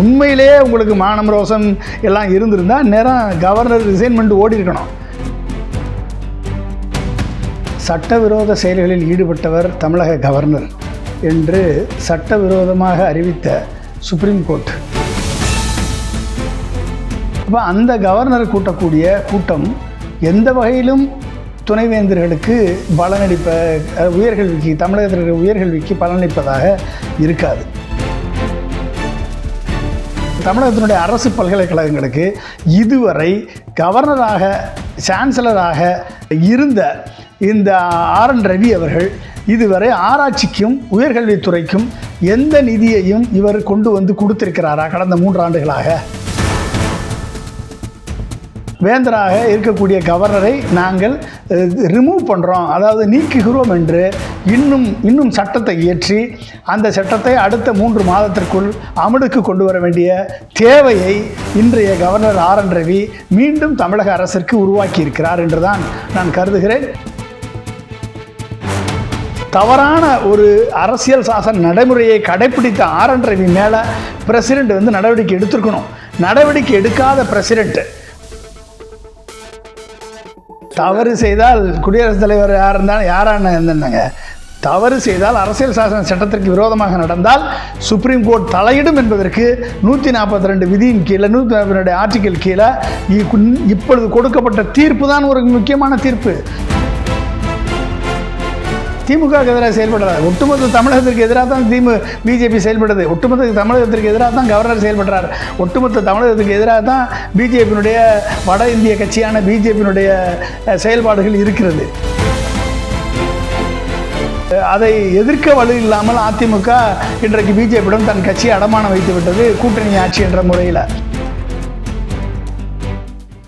உண்மையிலே உங்களுக்கு மானம் ரோசம் எல்லாம் இருந்திருந்தால் நேரம் கவர்னர் ரிசைன்மெண்ட் ஓடி இருக்கணும் சட்டவிரோத செயல்களில் ஈடுபட்டவர் தமிழக கவர்னர் என்று சட்டவிரோதமாக அறிவித்த சுப்ரீம் கோர்ட் அப்போ அந்த கவர்னர் கூட்டக்கூடிய கூட்டம் எந்த வகையிலும் துணைவேந்தர்களுக்கு பலனளிப்ப உயர்கல்விக்கு தமிழகத்தில் இருக்கிற உயர்கல்விக்கு பலனளிப்பதாக இருக்காது. தமிழகத்தினுடைய அரசு பல்கலைக்கழகங்களுக்கு இதுவரை கவர்னராக சான்சலராக இருந்த இந்த ஆர் என் ரவி அவர்கள் இதுவரை ஆராய்ச்சிக்கும் உயர்கல்வித்துறைக்கும் எந்த நிதியையும் இவர் கொண்டு வந்து கொடுத்திருக்கிறாரா கடந்த மூன்று ஆண்டுகளாக? வேந்தராக இருக்கக்கூடிய கவர்னரை நாங்கள் ரிமூவ் பண்ணுறோம் அதாவது நீக்குகிறோம் என்று இன்னும் இன்னும் சட்டத்தை இயற்றி அந்த சட்டத்தை அடுத்த மூன்று மாதத்திற்குள் அமலுக்கு கொண்டு வர வேண்டிய தேவையை இன்றைய கவர்னர் ஆர். என். ரவி மீண்டும் தமிழக அரசிற்கு உருவாக்கி இருக்கிறார் என்றுதான் நான் கருதுகிறேன். தவறான ஒரு அரசியல் சாசன நடைமுறையை கடைப்பிடித்த ஆர். என். ரவி மேலே பிரசிடெண்ட் வந்து நடவடிக்கை எடுத்திருக்கணும். நடவடிக்கை எடுக்காத பிரசிடெண்ட்டு தவறு செய்தால் குடியரசுத் தலைவர் யார் இருந்தாலும் யாரான இருந்தாங்க? தவறு செய்தால் அரசியல் சாசன சட்டத்திற்கு விரோதமாக நடந்தால் சுப்ரீம் கோர்ட் தலையிடும் என்பதற்கு நூற்றி நாற்பத்தி ரெண்டு விதியின் கீழே நூற்றி நாற்பத்தி ரெண்டு ஆர்டிக்கல் கீழே இ- இப்பொழுது கொடுக்கப்பட்ட தீர்ப்பு தான் ஒரு முக்கியமான தீர்ப்பு. திமுக எதிராக செயல்படுறாரு ஒட்டுமொத்த தமிழகத்திற்கு எதிராக தான் திமு பிஜேபி செயல்படுது ஒட்டுமொத்த தமிழகத்திற்கு எதிராக தான் கவர்னர் செயல்படுறார். ஒட்டுமொத்த தமிழகத்துக்கு எதிராக தான் பிஜேபியினுடைய வட இந்திய கட்சியான பிஜேபியினுடைய செயல்பாடுகள் இருக்கிறது. அதை எதிர்க்க வலு இல்லாமல் அதிமுக இன்றைக்கு பிஜேபியிடம் தன் கட்சியை அடமானம் வைத்து விட்டது கூட்டணி ஆட்சி என்ற முறையில்.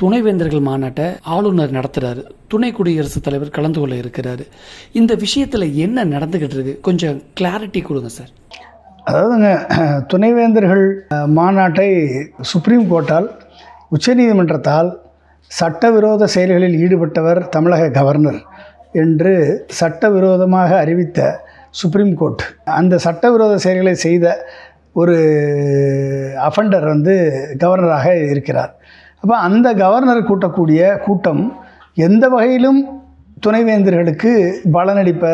துணைவேந்தர்கள் மாநாட்டை ஆளுநர் நடத்துறாரு. துணை குடியரசுத் தலைவர் கலந்து கொள்ள இருக்கிறாரு. இந்த விஷயத்துல என்ன நடந்துகிட்டு இருக்கு? கொஞ்சம் கிளாரிட்டி கொடுங்க சார் அதாவதுங்க துணைவேந்தர்கள் மாநாட்டை சுப்ரீம் கோர்ட்டால் உச்சநீதிமன்றத்தால் சட்டவிரோத செயல்களில் ஈடுபட்டவர் தமிழக கவர்னர் என்று சட்டவிரோதமாக அறிவித்த சுப்ரீம் கோர்ட். அந்த சட்டவிரோத செயல்களை செய்த ஒரு அஃபண்டர் வந்து கவர்னராக இருக்கிறார். அப்போ அந்த கவர்னர் கூட்டக்கூடிய கூட்டம் எந்த வகையிலும் துணைவேந்தர்களுக்கு பலனளிப்ப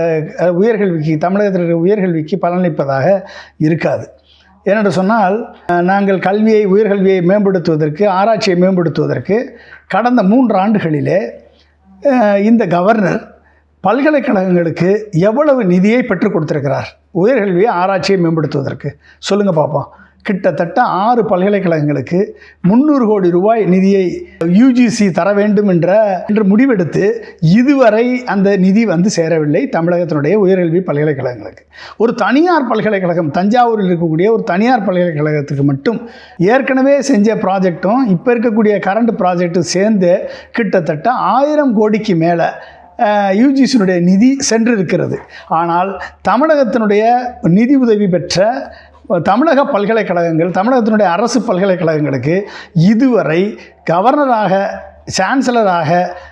உயர்கல்விக்கு தமிழகத்தில் இருக்கிற உயர்கல்விக்கு பலனளிப்பதாக இருக்காது. ஏனென்று சொன்னால் நாங்கள் கல்வியை உயர்கல்வியை மேம்படுத்துவதற்கு ஆராய்ச்சியை மேம்படுத்துவதற்கு கடந்த மூன்று ஆண்டுகளிலே இந்த கவர்னர் பல்கலைக்கழகங்களுக்கு எவ்வளவு நிதியை பெற்றுக் கொடுத்திருக்கிறார்? உயர்கல்வியை ஆராய்ச்சியை மேம்படுத்துவதற்கு. சொல்லுங்கள் பார்ப்போம் கிட்டத்தட்ட ஆறு பல்கலைக்கழகங்களுக்கு முந்நூறு கோடி ரூபாய் நிதியை யூஜிசி தர வேண்டும் என்ற என்று முடிவெடுத்து இதுவரை அந்த நிதி வந்து சேரவில்லை தமிழகத்தினுடைய உயர்கல்வி பல்கலைக்கழகங்களுக்கு. ஒரு தனியார் பல்கலைக்கழகம் தஞ்சாவூரில் இருக்கக்கூடிய ஒரு தனியார் பல்கலைக்கழகத்துக்கு மட்டும் ஏற்கனவே செஞ்ச ப்ராஜெக்டும் இப்போ இருக்கக்கூடிய கரண்ட் ப்ராஜெக்ட்டும் சேர்ந்து கிட்டத்தட்ட ஆயிரம் கோடிக்கு மேலே யூஜிசியினுடைய நிதி சென்றிருக்கிறது. ஆனால் தமிழகத்தினுடைய நிதி உதவி பெற்ற தமிழக பல்கலைக்கழகங்கள் தமிழகத்தினுடைய அரசு பல்கலைக்கழகங்களுக்கு இதுவரை கவர்னராக சான்சலராக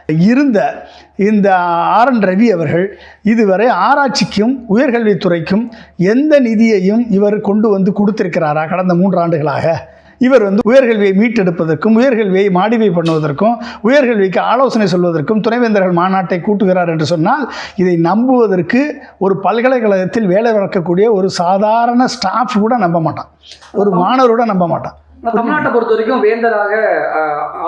இருந்த இந்த ஆர் என் ரவி அவர்கள் இதுவரை ஆராய்ச்சிக்கும் உயர்கல்வித்துறைக்கும் எந்த நிதியையும் இவர் கொண்டு வந்து கொடுத்திருக்கிறாரா கடந்த மூன்று ஆண்டுகளாக? இவர் வந்து உயர்கல்வியை மீட்டெடுப்பதற்கும் உயர்கல்வியை மாடிஃபை பண்ணுவதற்கும் உயர்கல்விக்கு ஆலோசனை சொல்வதற்கும் துணைவேந்தர்கள் மாநாட்டை கூட்டுகிறார் என்று சொன்னால் இதை நம்புவதற்கு ஒரு பல்கலைக்கழகத்தில் வேலை பார்க்கக்கூடிய ஒரு சாதாரண ஸ்டாஃப் கூட நம்ப மாட்டான். ஒரு மாணவர் கூட நம்ப மாட்டான். தமிழ்நாட்டை பொறுத்த வரைக்கும் வேந்தராக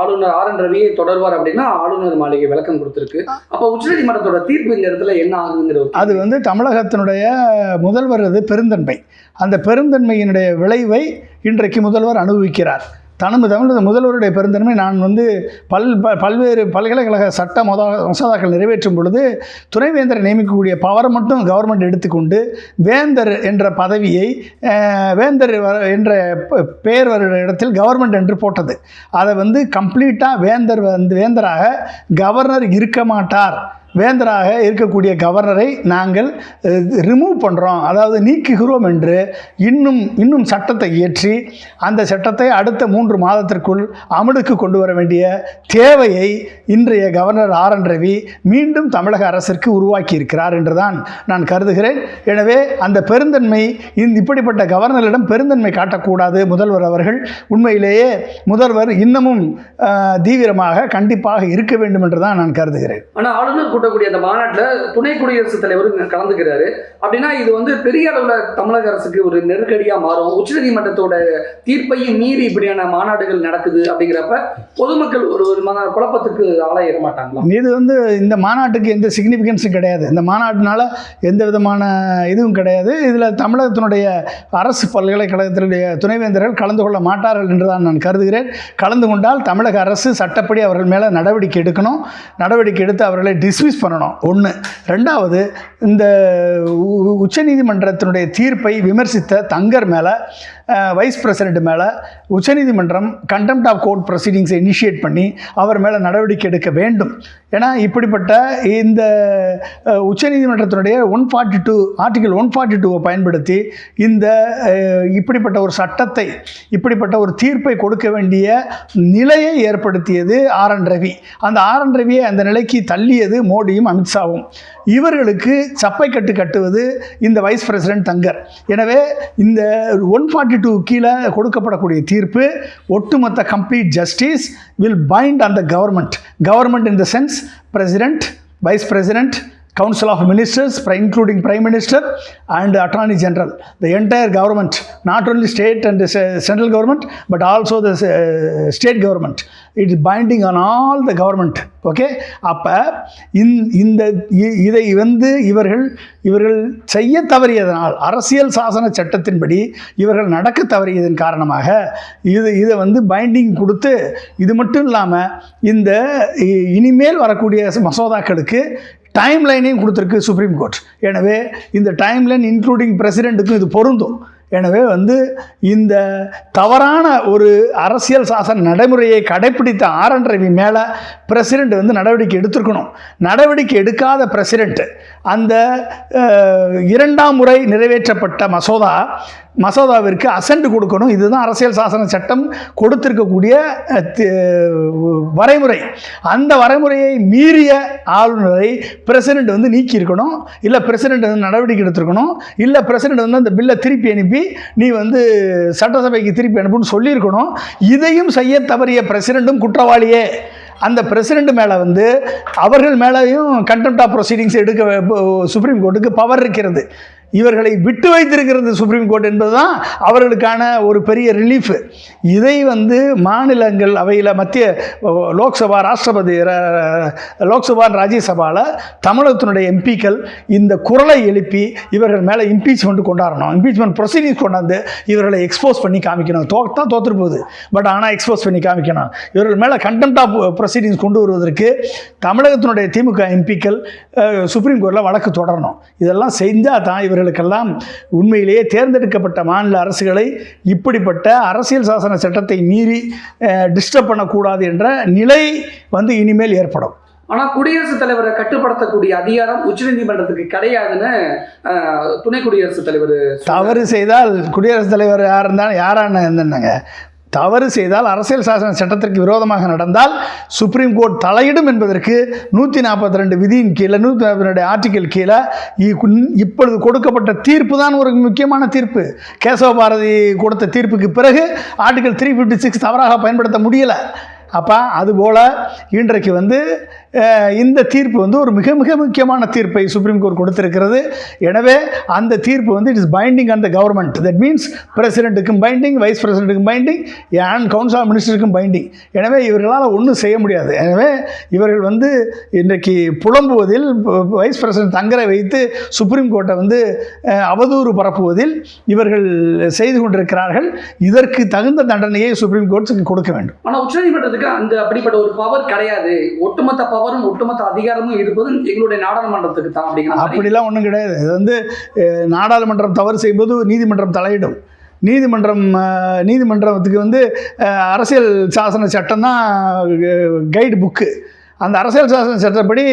ஆளுநர் ஆர் என் ரவி தொடர்வார் அப்படின்னா ஆளுநர் மாளிகை விளக்கம் கொடுத்திருக்கு. அப்ப உச்சநீதிமன்றத்தோட தீர்ப்பு இந்த இடத்துல என்ன ஆகுங்கிற அது வந்து தமிழகத்தினுடைய முதல்வர் அது பெருந்தன்மை. அந்த பெருந்தன்மையினுடைய விளைவை இன்றைக்கு முதல்வர் அனுபவிக்கிறார். தனது தமிழ் முதல்வருடைய பெருந்தன்மை நான் வந்து பல் ப- பல்வேறு பல்கலைக்கழக சட்ட மொத மசோதாக்கள் நிறைவேற்றும் பொழுது துணைவேந்தரை நியமிக்கக்கூடிய பவரை மட்டும் கவர்மெண்ட் எடுத்துக்கொண்டு வேந்தர் என்ற பதவியை வேந்தர் வர- என்ற பெயர் வருகிற இடத்தில் கவர்மெண்ட் என்று போட்டது. அதை வந்து கம்ப்ளீட்டாக வேந்தர் வந்து வேந்தராக கவர்னர் இருக்க மாட்டார். வேந்தராக இருக்கக்கூடிய கவர்னரை நாங்கள் ரிமூவ் பண்ணுறோம் அதாவது நீக்குகிறோம் என்று இன்னும் இன்னும் சட்டத்தை இயற்றி அந்த சட்டத்தை அடுத்த மூன்று மாதத்திற்குள் அமலுக்கு கொண்டு வர வேண்டிய தேவையை இன்றைய கவர்னர் ஆர் என் ரவி மீண்டும் தமிழக அரசிற்கு உருவாக்கி இருக்கிறார் என்றுதான் நான் கருதுகிறேன். எனவே அந்த பெருந்தன்மை இந்த இப்படிப்பட்ட கவர்னரிடம் பெருந்தன்மை காட்டக்கூடாது முதல்வர் அவர்கள். உண்மையிலேயே முதல்வர் இன்னமும் தீவிரமாக கண்டிப்பாக இருக்க வேண்டும் என்று தான் நான் கருதுகிறேன். ஆனால் ஆளுநர் கூட்டக்கூடிய அந்த மாநாட்டில் துணை குடியரசுத் தலைவர் கலந்துக்கிறாரு. அப்படின்னா இது வந்து பெரிய அளவில் தமிழக அரசுக்கு ஒரு நெருக்கடியாக மாறும். உச்சநீதிமன்றத்தோட தீர்ப்பையும் மீறி இப்படியான மாநாடுகள் நடக்குது அப்படிங்கிறப்ப பொதுமக்கள் ஒரு விதமான குழப்பத்துக்கு ஆளாயிட மாட்டாங்களா? இது வந்து இந்த மாநாட்டுக்கு எந்த சிக்னிஃபிகன்ஸும் கிடையாது. இந்த மாநாட்டினால எந்த விதமான இதுவும் கிடையாது. இதில் தமிழகத்தினுடைய அரசு பல்கலைக்கழகத்தினுடைய துணைவேந்தர்கள் கலந்து கொள்ள மாட்டார்கள் என்றுதான் நான் கருதுகிறேன். கலந்து கொண்டால் தமிழக அரசு சட்டப்படி அவர்கள் மேலே நடவடிக்கை எடுக்கணும். நடவடிக்கை எடுத்து அவர்களை டிஸ்மிஸ் பண்ணணும். ஒன்று ரெண்டாவது இந்த உ- உச்சநீதிமன்றத்தினுடைய தீர்ப்பை விமர்சித்த தங்கர் மேலே வைஸ் பிரசிடென்ட் மேலே உச்சநீதிமன்றம் கண்டெம்ட் ஆஃப் கோர்ட் ப்ரொசீடிங்ஸை இனிஷியேட் பண்ணி அவர் மேலே நடவடிக்கை எடுக்க வேண்டும். ஏன்னா இப்படிப்பட்ட இந்த உச்சநீதிமன்றத்தினுடைய one forty two article one forty டூவை பயன்படுத்தி இந்த இப்படிப்பட்ட ஒரு சட்டத்தை இப்படிப்பட்ட ஒரு தீர்ப்பை கொடுக்க வேண்டிய நிலையை ஏற்படுத்தியது ஆர் என் ரவி. அந்த ஆர் என் ரவியை அந்த நிலைக்கு தள்ளியது மோடியும் அமித்ஷாவும் இவர்களுக்கு சப்பை கட்டு கட்டுவது இந்த வைஸ் பிரசிடென்ட் தங்கர். எனவே இந்த ஒன் ஃபார்ட்டி டூ கீழே கொடுக்கப்படக்கூடிய தீர்ப்பு ஒட்டுமொத்த complete justice will bind on the government government in the sense president vice president council of ministers pri- including prime minister and attorney general the entire government not only state and the ce- central government but also the uh, state government it is binding on all the government okay அப்போ இந்த இ- இதை வந்து இவர்கள் இவர்கள் செய்ய தவறியதனால் அரசியல் சாசன சட்டத்தின்படி இவர்கள் நடக்க தவறியதன் காரணமாக இது இதை வந்து பைண்டிங் கொடுத்து இது மட்டும் இல்லாமல் இந்த இ- இனிமேல் வரக்கூடிய மசோதாக்களுக்கு டைம் லைனையும் கொடுத்துருக்கு சுப்ரீம் கோர்ட் எனவே இந்த டைம் லைன் இன்க்ளூடிங் பிரசிடெண்ட்டுக்கும் இது பொருந்தும். எனவே வந்து இந்த தவறான ஒரு அரசியல் சாசன நடைமுறையை கடைப்பிடித்த ஆர் என் ரவி மேலே பிரசிடெண்ட் வந்து நடவடிக்கை எடுத்திருக்கணும். நடவடிக்கை எடுக்காத பிரசிடெண்ட் அந்த இரண்டாம் முறை நிறைவேற்றப்பட்ட மசோதா மசோதாவிற்கு அசண்ட் கொடுக்கணும். இதுதான் அரசியல் சாசன சட்டம் கொடுத்திருக்கக்கூடிய வரைமுறை. அந்த வரைமுறையை மீறிய ஆளுநரை பிரசிடெண்ட் வந்து நீக்கி இருக்கணும் இல்லை பிரசிடெண்ட் வந்து நடவடிக்கை எடுத்திருக்கணும். இல்லை பிரசிடெண்ட் வந்து அந்த பில்லை திருப்பி அனுப்பி நீ வந்து சட்டசபைக்கு திருப்பி அனுப்புன்னு சொல்லியிருக்கணும். இதையும் செய்ய தவறிய பிரசிடெண்ட்டும் குற்றவாளியே. அந்த பிரசிடெண்ட் மேலே வந்து அவர்கள் மேலேயும் கண்டெம்ட் ஆஃப் ப்ரொசீடிங்ஸ் எடுக்க சுப்ரீம் கோர்ட்டுக்கு பவர் இருக்கிறது. இவர்களை விட்டு வைத்திருக்கிறது சுப்ரீம் கோர்ட் என்பதுதான் அவர்களுக்கான ஒரு பெரிய ரிலீஃப் இதை வந்து மாநிலங்கள் அவையில் மத்திய லோக்சபா ராஷ்டிரபதி ர- லோக்சபா ராஜ்யசபாவில் தமிழகத்தினுடைய எம்பிக்கள் இந்த குரலை எழுப்பி இவர்கள் மேலே இம்பீச்மெண்ட் கொண்டாடணும். இம்பீச்மெண்ட் ப்ரொசீடிங்ஸ் கொண்டாந்து இவர்களை எக்ஸ்போஸ் பண்ணி காமிக்கணும். தோத்தான் தோத்துட்டு போகுது. பட் ஆனால் எக்ஸ்போஸ் பண்ணி காமிக்கணும். இவர்கள் மேலே கண்டெம்ட் ஆஃப் ப்ரொசீடிங்ஸ் கொண்டு வருவதற்கு தமிழகத்தினுடைய திமுக எம்பிக்கள் சுப்ரீம் கோர்ட்டில் வழக்கு தொடரணும். இதெல்லாம் செஞ்சால் தான் இவர்களுக்கெல்லாம் உண்மையிலேயே தேர்ந்தெடுக்கப்பட்ட மாநில அரசுகளை இப்படிப்பட்ட அரசியல் சாசன சட்டத்தை மீறி டிஸ்டர்ப் பண்ணக்கூடாது என்ற நிலை வந்து இனிமேல் ஏற்படும். ஆனா குடியரசுத் தலைவரை கட்டுப்படுத்தக்கூடிய அதிகாரம் உச்சநீதிமன்றத்துக்கு கிடையாதுன்னு துணை குடியரசுத் தலைவர் தவறு செய்தால் குடியரசுத் தலைவர் யார் இருந்தாலும் யாரான என்னங்க தவறு செய்தால் அரசியல் சாசன சட்டத்திற்கு விரோதமாக நடந்தால் சுப்ரீம் கோர்ட் தலையிடும் என்பதற்கு நூற்றி நாற்பத்தி ரெண்டு விதியின் கீழே நூற்றி நாற்பத்தி ரெண்டு ஆர்டிக்கல் கீழே இ- இப்பொழுது கொடுக்கப்பட்ட தீர்ப்பு தான் ஒரு முக்கியமான தீர்ப்பு. கேசவ பாரதி கொடுத்த தீர்ப்புக்கு பிறகு ஆர்டிக்கல் த்ரீ ஃபிஃப்டி சிக்ஸ் தவறாக பயன்படுத்த முடியலை. அப்போ அதுபோல் இன்றைக்கு வந்து இந்த தீர்ப்பு வந்து ஒரு மிக மிக முக்கியமான தீர்ப்பை சுப்ரீம் கோர்ட் கொடுத்திருக்கிறது. எனவே அந்த தீர்ப்பு வந்து it is binding on the government that means பிரசிடென்ட்டுக்கும் binding vice பிரசிடென்ட்டுக்கும் பைண்டிங் அண்ட் கவுன்சில் ஆஃப் மினிஸ்டருக்கும் பைண்டிங் எனவே இவர்களால் ஒன்றும் செய்ய முடியாது. எனவே இவர்கள் வந்து இன்றைக்கு புலம்புவதில் வைஸ் பிரசிடென்ட் தங்கரை வைத்து சுப்ரீம் கோர்ட்டை வந்து அவதூறு பரப்புவதில் இவர்கள் செய்து கொண்டிருக்கிறார்கள். இதற்கு தகுந்த தண்டனையை சுப்ரீம் கோர்ட் கொடுக்க வேண்டும். ஆனால் உச்சநீதிமன்றத்துக்கு அந்த அப்படிப்பட்ட ஒரு பவர் கிடையாது. ஒட்டுமொத்த பவரும் ஒட்டுமொத்த அதிகாரமும் இருப்பது எங்களுடைய நாடாளுமன்றத்துக்கு தான் அப்படிங்கிற அப்படிலாம் ஒன்றும் கிடையாது. இது வந்து நாடாளுமன்றம் தவறு செய்யும்போது நீதிமன்றம் தலையிடும். நீதிமன்றம் நீதிமன்றத்துக்கு வந்து அரசியல் சாசன சட்டம் தான் கைடு புக்கு அந்த அரசியல் சாசன சட்டப்படி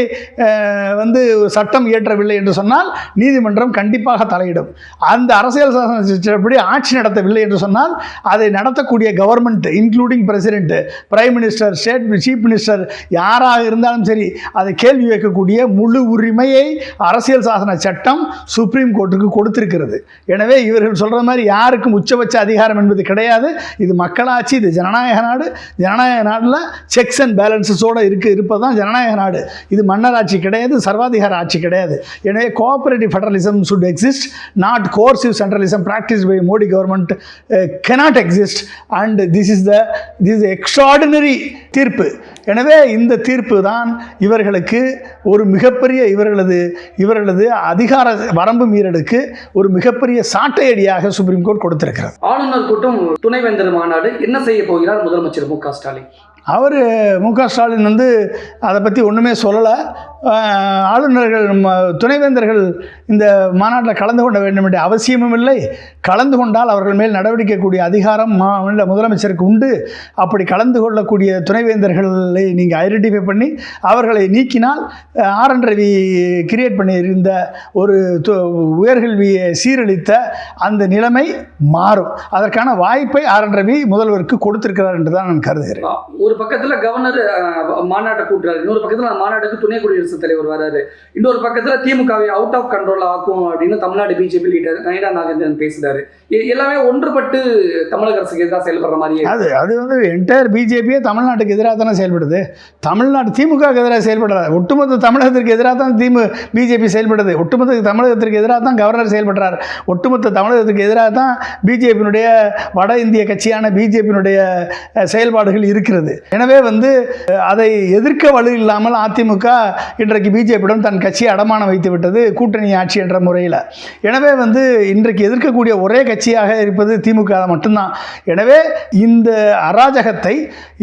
வந்து சட்டம் இயற்றவில்லை என்று சொன்னால் நீதிமன்றம் கண்டிப்பாக தலையிடும். அந்த அரசியல் சாசன சட்டப்படி ஆட்சி நடத்தவில்லை என்று சொன்னால் அதை நடத்தக்கூடிய government including president prime minister state chief minister யாராக இருந்தாலும் சரி அதை கேள்வி வைக்கக்கூடிய முழு உரிமையை அரசியல் சாசன சட்டம் சுப்ரீம் கோர்ட்டுக்கு கொடுத்திருக்கிறது. எனவே இவர்கள் சொல்கிற மாதிரி யாருக்கும் உச்சபட்ச அதிகாரம் என்பது கிடையாது. இது மக்களாட்சி இது ஜனநாயக நாடு. ஜனநாயக நாட்டில் செக்ஸ் அண்ட் பேலன்சஸோடு இருப்ப இப்போ தான் ஜனநாயக நாடு. இது மன்னராட்சி கிடையாது சர்வாதிகார ஆட்சி கிடையாது. எனவே cooperative federalism should exist not coercive centralism practice by Modi government cannot exist and this is the this extraordinary தீர்ப்பு. எனவே இந்த தீர்ப்பு தான் இவர்களுக்கு ஒரு மிகப்பெரிய இவர்களது இவர்களது அதிகார வரம்பு மீறலுக்கு ஒரு மிகப்பெரிய சாட்டையடியாக சுப்ரீம் கோர்ட் கொடுத்திருக்கிறது. ஆளுநர் கூட்டம் துணைவேந்தர் மாநாடு என்ன செய்ய போகிறார்? முதலமைச்சர் மு க ஸ்டாலின். அவர் மு க ஸ்டாலின் வந்து அதை பற்றி ஒன்றுமே சொல்லலை. ஆளுநர்கள் துணைவேந்தர்கள் இந்த மாநாட்டில் கலந்து கொள்ள வேண்டும் என்ற அவசியமும் இல்லை. கலந்து கொண்டால் அவர்கள் மேல் நடவடிக்கை கூடிய அதிகாரம் மாநில முதலமைச்சருக்கு உண்டு. அப்படி கலந்து கொள்ளக்கூடிய துணைவேந்தர்களை நீங்கள் ஐடென்டிஃபை பண்ணி அவர்களை நீக்கினால் ஆர் என் ரவி கிரியேட் பண்ணியிருந்த ஒரு து- உயர்கல்வியை சீரழித்த அந்த நிலைமை மாறும். அதற்கான வாய்ப்பை ஆர் என் ரவி முதல்வருக்கு கொடுத்திருக்கிறார் என்று தான் நான் கருதுகிறேன். ஒரு பக்கத்தில் கவர்னர் மாநாட்டை கூட்டுறாரு. இன்னொரு பக்கத்தில் மாநாட்டுக்கு துணை குடியரசுத் தலைவர் வராரு. இன்னொரு பக்கத்தில் திமுகவை அவுட் ஆஃப் கண்ட்ரோல் ஆக்கும் அப்படின்னு தமிழ்நாடு பிஜேபி லீடர் நயனா நாகேந்திரன் பேசுறாரு. எல்லாமே ஒன்றுபட்டு தமிழக அரசுக்கு எதிராக செயல்படுற மாதிரியே அது அது வந்து என்டையர் பிஜேபியே தமிழ்நாட்டுக்கு எதிராக தானே செயல்படுது. தமிழ்நாடு திமுகவுக்கு எதிராக செயல்படுறாரு ஒட்டுமொத்த தமிழகத்திற்கு எதிராக தான் திமு பிஜேபி செயல்படுது. ஒட்டுமொத்த தமிழகத்திற்கு எதிராக தான் கவர்னர் செயல்படுறார். ஒட்டுமொத்த தமிழகத்துக்கு எதிராக தான் பிஜேபியினுடைய வட இந்திய கட்சியான பிஜேபியினுடைய செயல்பாடுகள் இருக்கிறது. எனவே வந்து அதை எதிர்க்க வலு இல்லாமல் அதிமுக இன்றைக்கு பிஜேபியிடம் தன் கட்சியை அடமானம் வைத்து விட்டது கூட்டணி ஆட்சி என்ற முறையில். எனவே வந்து இன்றைக்கு எதிர்க்கக்கூடிய ஒரே கட்சியாக இருப்பது திமுக மட்டும்தான். எனவே இந்த அராஜகத்தை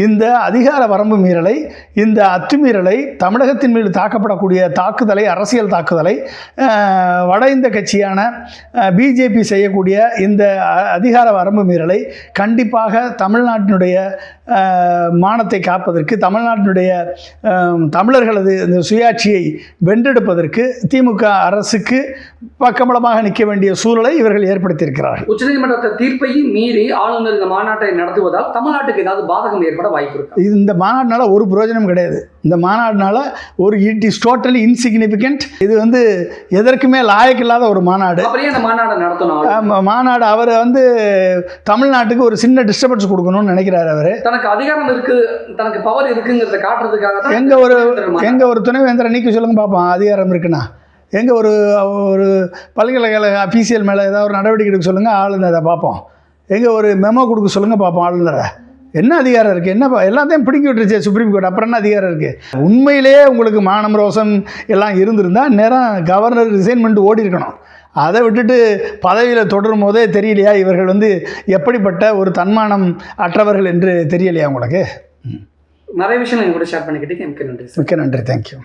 இந்த அதிகார வரம்பு மீறலை இந்த அத்துமீறலை தமிழகத்தின் மீது தாக்கப்படக்கூடிய தாக்குதலை அரசியல் தாக்குதலை வட இந்த கட்சியான பிஜேபி செய்யக்கூடிய இந்த அதிகார வரம்பு மீறலை. கண்டிப்பாக தமிழ்நாட்டினுடைய மானத்தை காப்பதற்கு தமிழ்நாட்டினுடைய தமிழர்களது இந்த சுயாட்சியை வென்றெடுப்பதற்கு திமுக அரசுக்கு பக்கபலமாக நிற்க வேண்டிய சூழலை இவர்கள் ஏற்படுத்தியிருக்கிறார்கள். உச்சநீதிமன்றத்தை தீர்ப்பையும் மீறி ஆளுநர் இந்த மாநாட்டை நடத்துவதால் தமிழ்நாட்டுக்கு ஏதாவது பாதகம் ஏற்பட வாய்ப்பு இருக்கு? இது இந்த மாநாடுனால ஒரு பிரயோஜனம் கிடையாது. இந்த மாநாடுனால ஒரு இட் இஸ் டோட்டலி இன்சிக்னிஃபிகண்ட் இது வந்து எதற்குமே லாயக்கில்லாத ஒரு மாநாடு. அந்த மாநாட்டை நடத்தணும் மாநாடு அவர் வந்து தமிழ்நாட்டுக்கு ஒரு சின்ன டிஸ்டர்பன்ஸ் கொடுக்கணும்னு நினைக்கிறாரு அவர். தனக்கு அதிகாரம் இருக்கு தனக்கு பவர் இருக்குங்கிறத காட்டுறதுக்காக எங்க ஒரு மாநாடு. எங்க ஒரு துணைவேந்தரை நீக்க சொல்லுங்க பார்ப்போம் அதிகாரம் இருக்குன்னா. எங்க ஒரு ஒரு பல்கலைக்கழக அஃபீஷியல் மேலே ஏதாவது ஒரு நடவடிக்கை எடுக்க சொல்லுங்க ஆளுநரை பார்ப்போம். எங்க ஒரு மெமோ கொடுக்க சொல்லுங்க பார்ப்போம் ஆளுநரை. என்ன அதிகாரம் இருக்குது என்ன எல்லாத்தையும் பிடிக்கி விட்டுருச்சு சுப்ரீம் கோர்ட் அப்புறம் என்ன அதிகாரம் இருக்குது உண்மையிலேயே உங்களுக்கு மானம் ரோசம் எல்லாம் இருந்திருந்தா நேரம் கவர்னர் ரிசைன் பண்ணிட்டு ஓடி இருக்கணும். அதை விட்டுட்டு பதவியில் தொடரும் போதே தெரியலையா? இவர்கள் வந்து எப்படிப்பட்ட ஒரு தன்மானம் அற்றவர்கள் என்று தெரியலையா உங்களுக்கு? நிறைய விஷயம் எங்க கூட ஷேர் பண்ணிக்கிட்டீங்க எனக்கு நன்றி மிக்க நன்றி. தேங்க்யூ